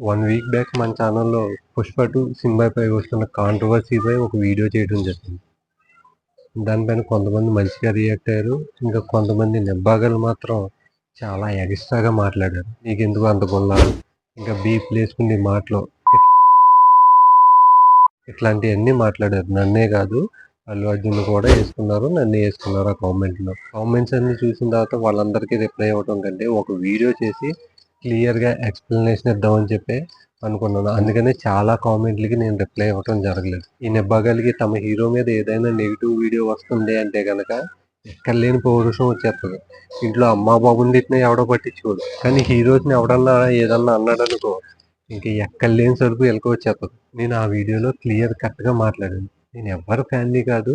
One week back మన ఛానల్లో Pushpa two సినిమాపై వస్తున్న కాంట్రవర్సీపై ఒక వీడియో చేయడం జరిగింది. దానిపైన కొంతమంది మంచిగా రియాక్ట్ అయ్యారు. ఇంకా కొంతమంది నిబ్బాగలు మాత్రం చాలా ఎగస్ట్రాగా మాట్లాడారు. నీకు ఎందుకు అంత గుల్ల ఇంకా బీ ప్లేసుకుని మాటలు ఇట్లాంటివన్నీ మాట్లాడారు. నన్నే కాదు అల్లు అర్జున్ కూడా వేసుకున్నారు. నన్ను వేసుకున్నారు ఆ కామెంట్లో కామెంట్స్ అన్ని చూసిన తర్వాత వాళ్ళందరికీ రిప్లై అవ్వడం కంటే ఒక వీడియో చేసి క్లియర్గా ఎక్స్ప్లెనేషన్ ఇద్దామని చెప్పి అనుకున్నాను. అందుకనే చాలా కామెంట్లకి నేను రిప్లై ఇవ్వటం జరగలేదు. ఈ నిబ్బగలిగి తమ హీరో మీద ఏదైనా నెగిటివ్ వీడియో వస్తుంది అంటే కనుక ఎక్కడ లేని పౌరుషం వచ్చేస్తుంది ఇంట్లో అమ్మా బాబుని తిట్టినా ఎవడో పట్టించుకోడు. కానీ హీరోస్ని ఎవడన్నా ఏదన్నా అన్నాడు అనుకో ఇంకా ఎక్కడ లేని సరుకు ఎలక వచ్చేస్తుంది నేను ఆ వీడియోలో క్లియర్ కట్గా మాట్లాడాను. నేను ఎవరు ఫ్యాన్ని కాదు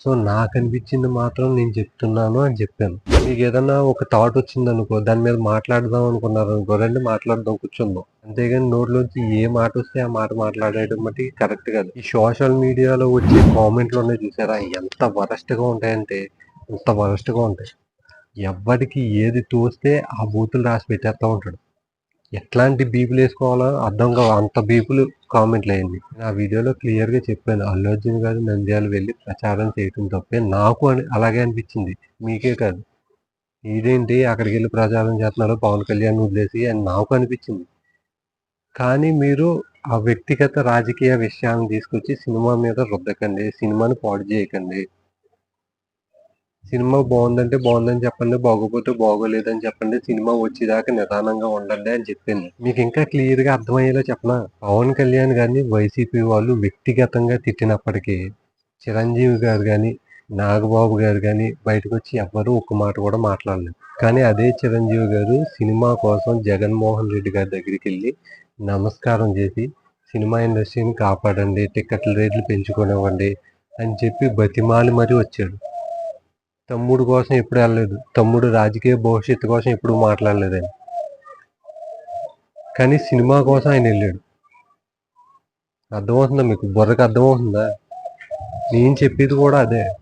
సో నాకు అనిపించింది మాత్రం నేను చెప్తున్నాను అని చెప్పాను. మీకు ఏదన్నా ఒక థాట్ వచ్చింది అనుకో దాని మీద మాట్లాడదాం అనుకున్నారు అనుకో రండి మాట్లాడదాం కూర్చుందాం. అంతేగాని నోట్లోంచి ఏ మాట వస్తే ఆ మాట మాట్లాడేయడం బట్టి కరెక్ట్ కాదు. ఈ సోషల్ మీడియాలో వచ్చే కామెంట్లు ఉన్నాయి చూసారా ఎంత వరస్ట్గా ఉంటాయంటే ఎంత వరస్ట్గా ఉంటాయి. ఎవరికి ఏది తోస్తే ఆ బూతులు రాసి పెట్టేస్తూ ఉంటాడు. ఎట్లాంటి బీపులు వేసుకోవాలో అర్థం కావు. అంత బీపులు కామెంట్లు అయింది ఆ వీడియోలో క్లియర్గా చెప్పాను. అల్లు అర్జున్ గారు నంద్యాలు వెళ్ళి ప్రచారం చేయటం తప్పే నాకు అని అలాగే అనిపించింది. మీకే కాదు. ఇదేంటి అక్కడికి వెళ్ళి ప్రచారం చేస్తున్నారు పవన్ కళ్యాణ్ వదిలేసి అని నాకు అనిపించింది. కానీ మీరు ఆ వ్యక్తిగత రాజకీయ విషయాన్ని తీసుకొచ్చి సినిమా మీద రుద్దకండి సినిమాని పాడు చేయకండి సినిమా బాగుందంటే బాగుందని చెప్పండి బాగోపోతే బాగోలేదని చెప్పండి సినిమా వచ్చేదాకా నిదానంగా ఉండండి అని చెప్పింది. మీకు ఇంకా క్లియర్గా అర్థమయ్యేలా చెప్పనా? పవన్ కళ్యాణ్ గారిని వైసీపీ వాళ్ళు వ్యక్తిగతంగా తిట్టినప్పటికీ చిరంజీవి గారు కానీ నాగబాబు గారు కానీ బయటకు వచ్చి ఎవ్వరూ ఒక్క మాట కూడా మాట్లాడలేదు. కానీ అదే చిరంజీవి గారు సినిమా కోసం జగన్మోహన్ రెడ్డి గారి దగ్గరికి వెళ్ళి నమస్కారం చేసి సినిమా ఇండస్ట్రీని కాపాడండి టికెట్ల రేట్లు పెంచుకోనివ్వండి అని చెప్పి బతిమాలి మరీ వచ్చాడు. తమ్ముడు కోసం ఎప్పుడు వెళ్ళలేదు. తమ్ముడు రాజకీయ భవిష్యత్తు కోసం ఎప్పుడు మాట్లాడలేదు ఆయన కానీ సినిమా కోసం ఆయన వెళ్ళాడు. అర్థమవుతుందా మీకు? బుర్రకు అర్థమవుతుందా? నేను చెప్పేది కూడా అదే.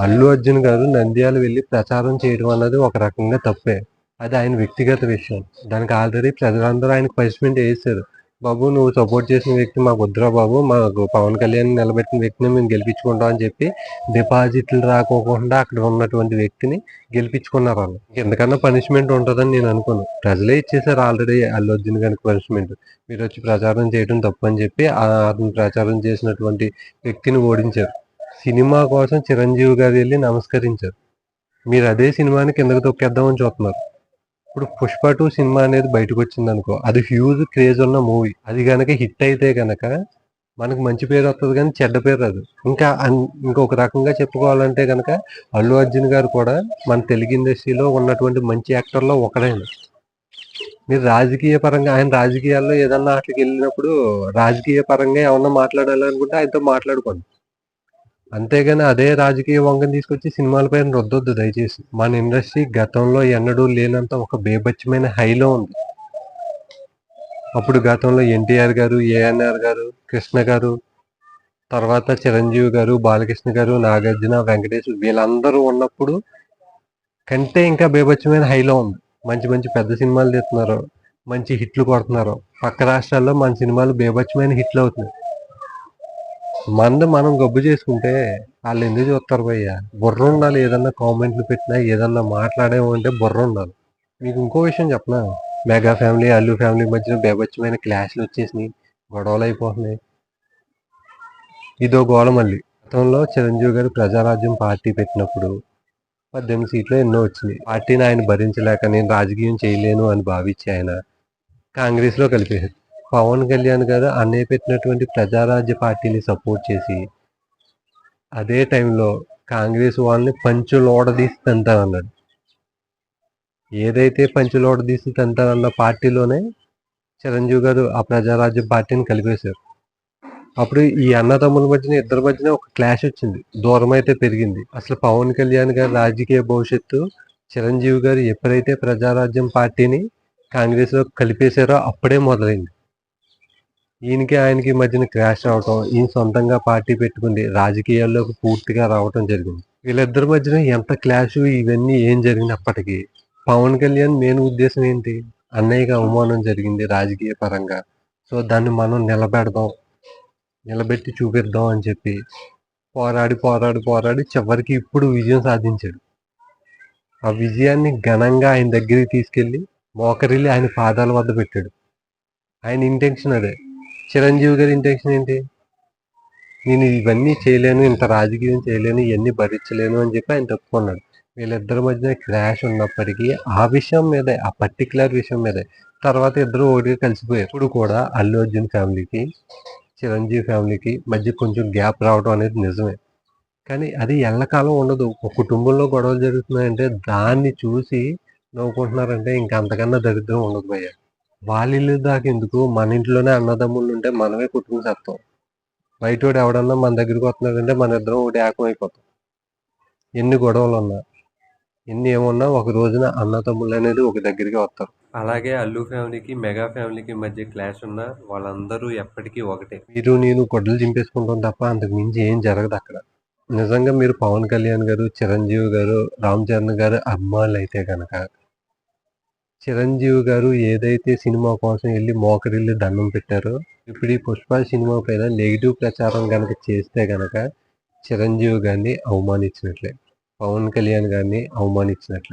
అల్లు అర్జున్ గారు నంద్యాల వెళ్ళి ప్రచారం చేయడం అన్నది ఒక రకంగా తప్పే. అది ఆయన వ్యక్తిగత విషయం. దానికి ఆల్రెడీ ప్రజలందరూ ఆయనకు పనిష్మెంట్ వేశారు. బాబు నువ్వు సపోర్ట్ చేసిన వ్యక్తి మాకు వద్దురా బాబు. మాకు పవన్ కళ్యాణ్ నిలబెట్టిన వ్యక్తిని మేము గెలిపించుకుంటాం అని చెప్పి డిపాజిట్లు రాకోకుండా అక్కడ ఉన్నటువంటి వ్యక్తిని గెలిపించుకున్నారు వాళ్ళు. ఎందుకన్నా పనిష్మెంట్ ఉంటుందని నేను అనుకోను. ప్రజలే ఇచ్చేసారు ఆల్రెడీ అల్లు అర్జున్ గారికి పనిష్మెంట్ మీరు వచ్చి ప్రచారం చేయడం తప్పు అని చెప్పి అతను ప్రచారం చేసినటువంటి వ్యక్తిని ఓడించారు. సినిమా కోసం చిరంజీవి గారు వెళ్ళి నమస్కరించారు. మీరు అదే సినిమాని కిందకు తొక్కేద్దామని చూస్తున్నారు. ఇప్పుడు పుష్ప టూ సినిమా అనేది బయటకు వచ్చింది అనుకో అది హ్యూజ్ క్రేజ్ ఉన్న మూవీ అది కనుక హిట్ అయితే కనుక మనకు మంచి పేరు వస్తుంది కానీ చెడ్డ పేరు రాదు. ఇంకా అన్- ఇంకొక రకంగా చెప్పుకోవాలంటే కనుక అల్లు అర్జున్ గారు కూడా మన తెలుగు ఇండస్ట్రీలో ఉన్నటువంటి మంచి యాక్టర్లో ఒకడైన. మీరు రాజకీయ పరంగా ఆయన రాజకీయాల్లో ఏదన్నా అట్లకి వెళ్ళినప్పుడు రాజకీయ పరంగా ఏమన్నా మాట్లాడాలనుకుంటే ఆయనతో మాట్లాడుకోండి. అంతేగాని అదే రాజకీయ వంగం తీసుకొచ్చి సినిమాల పైన రొద్దొద్దు దయచేసి. మన ఇండస్ట్రీ గతంలో ఎన్నడూ లేనంత ఒక బేబచ్చమైన హైలో ఉంది. అప్పుడు గతంలో ఎన్టీఆర్ గారు ఏఎన్ఆర్ గారు కృష్ణ గారు తర్వాత చిరంజీవి గారు బాలకృష్ణ గారు నాగార్జున వెంకటేష్ వీళ్ళందరూ ఉన్నప్పుడు కంటే ఇంకా బేబచ్చమైన హైలో ఉంది. మంచి మంచి పెద్ద సినిమాలు తీస్తున్నారు మంచి హిట్లు కొడుతున్నారు. పక్క రాష్ట్రాల్లో మన సినిమాలు బేబచ్చమైన హిట్లు అవుతున్నాయి. మంద మనం గబ్బు చేసుకుంటే వాళ్ళు ఎందుకు చూస్తారు భయ్య? బుర్ర ఉండాలి ఏదన్నా కామెంట్లు పెట్టినా ఏదన్నా మాట్లాడేమంటే బుర్ర ఉండాలి. మీకు ఇంకో విషయం చెప్పనా? మెగా ఫ్యామిలీ అల్లు ఫ్యామిలీ మధ్యన బేబచ్చమైన క్లాష్లు వచ్చేసినాయి గొడవలు అయిపోతున్నాయి. ఇదో గోళమల్లి మళ్ళీ. గతంలో చిరంజీవి గారు ప్రజారాజ్యం పార్టీ పెట్టినప్పుడు పద్దెనిమిది సీట్లు ఎన్నో వచ్చినాయి. పార్టీని ఆయన భరించలేక నేను రాజకీయం చేయలేను అని భావించి ఆయన కాంగ్రెస్లో కలిపేశారు. పవన్ కళ్యాణ్ గారు అన్నయ్య పెట్టినటువంటి ప్రజారాజ్య పార్టీని సపోర్ట్ చేసి అదే టైంలో కాంగ్రెస్ వాళ్ళని పంచులోడదీసి తంతానన్నాడు ఏదైతే పంచులోడదీసి తంతానన్న పార్టీలోనే చిరంజీవి గారు ఆ ప్రజారాజ్య పార్టీని కలిపేశారు. అప్పుడు ఈ అన్నదమ్ముల మధ్యన ఇద్దరి మధ్యన ఒక క్లాష్ వచ్చింది. దూరం అయితే పెరిగింది. అసలు పవన్ కళ్యాణ్ గారి రాజకీయ భవిష్యత్తు చిరంజీవి గారు ఎప్పుడైతే ప్రజారాజ్యం పార్టీని కాంగ్రెస్లో కలిపేశారో అప్పుడే మొదలైంది. ఈయనకి ఆయనకి మధ్యన క్రాష్ అవటం ఈయన సొంతంగా పార్టీ పెట్టుకుంది రాజకీయాల్లోకి పూర్తిగా రావటం జరిగింది. వీళ్ళిద్దరి మధ్యన ఎంత క్లాష్ ఇవన్నీ ఏం జరిగినప్పటికీ పవన్ కళ్యాణ్ మెయిన్ ఉద్దేశం ఏంటి? అన్నయ్యకి అవమానం జరిగింది రాజకీయ పరంగా. సో దాన్ని మనం నిలబెడదాం నిలబెట్టి చూపిద్దాం అని చెప్పి పోరాడి పోరాడి పోరాడి చివరికి ఇప్పుడు విజయం సాధించాడు. ఆ విజయాన్ని ఘనంగా ఆయన దగ్గరికి తీసుకెళ్ళి మోకరిల్లి ఆయన పాదాల వద్ద పెట్టాడు. ఆయన ఇంటెన్షన్ అదే. చిరంజీవి గారి ఇంటెన్షన్ ఏంటి? నేను ఇవన్నీ చేయలేను ఇంత రాజకీయం చేయలేను ఇవన్నీ భరించలేను అని చెప్పి ఆయన తప్పుకున్నాడు వీళ్ళిద్దరి మధ్య క్రాష్ ఉన్నప్పటికీ ఆ విషయం మీదే ఆ పర్టికులర్ విషయం మీదే. తర్వాత ఇద్దరు ఒకటిగా కలిసిపోయారు. ఇప్పుడు కూడా అల్లు అర్జున్ ఫ్యామిలీకి చిరంజీవి ఫ్యామిలీకి మధ్య కొంచెం గ్యాప్ రావడం అనేది నిజమే. కానీ అది ఎల్లకాలం ఉండదు. ఒక కుటుంబంలో గొడవలు జరుగుతున్నాయంటే దాన్ని చూసి నవ్వుకుంటున్నారంటే ఇంకా అంతకన్నా దరిద్రం ఉండదు భయ్య. వాళ్ళ ఇల్లు దాకా ఎందుకు? మన ఇంట్లోనే అన్నదమ్ముళ్ళు ఉంటే మనమే కుటుంబం చేస్తాం బయటోడు ఎవడన్నా మన దగ్గరికి వస్తున్నాడంటే మన ఇద్దరం ఒకటి ఏకం అయిపోతాం. ఎన్ని గొడవలు ఉన్నా ఎన్ని ఏమున్నా ఒక రోజున అన్నదమ్ముళ్ళు అనేది ఒక దగ్గరికి వస్తారు. అలాగే అల్లు ఫ్యామిలీకి మెగా ఫ్యామిలీకి మధ్య క్లాష్ ఉన్న వాళ్ళందరూ ఎప్పటికీ ఒకటే. మీరు నేను గొడ్డలు చింపేసుకుంటాం తప్ప అంతకు మించి ఏం జరగదు అక్కడ. నిజంగా మీరు పవన్ కళ్యాణ్ గారు చిరంజీవి గారు రామ్ చరణ్ గారు అమ్మాయిలు అయితే కనుక చిరంజీవి గారు ఏదైతే సినిమా కోసం వెళ్ళి మోకరిల్లి దండం పెట్టారో ఇప్పుడు ఈ పుష్ప సినిమా పైన నెగిటివ్ ప్రచారం కనుక చేస్తే కనుక చిరంజీవి గారిని అవమానించినట్లే పవన్ కళ్యాణ్ గారిని అవమానించినట్లే.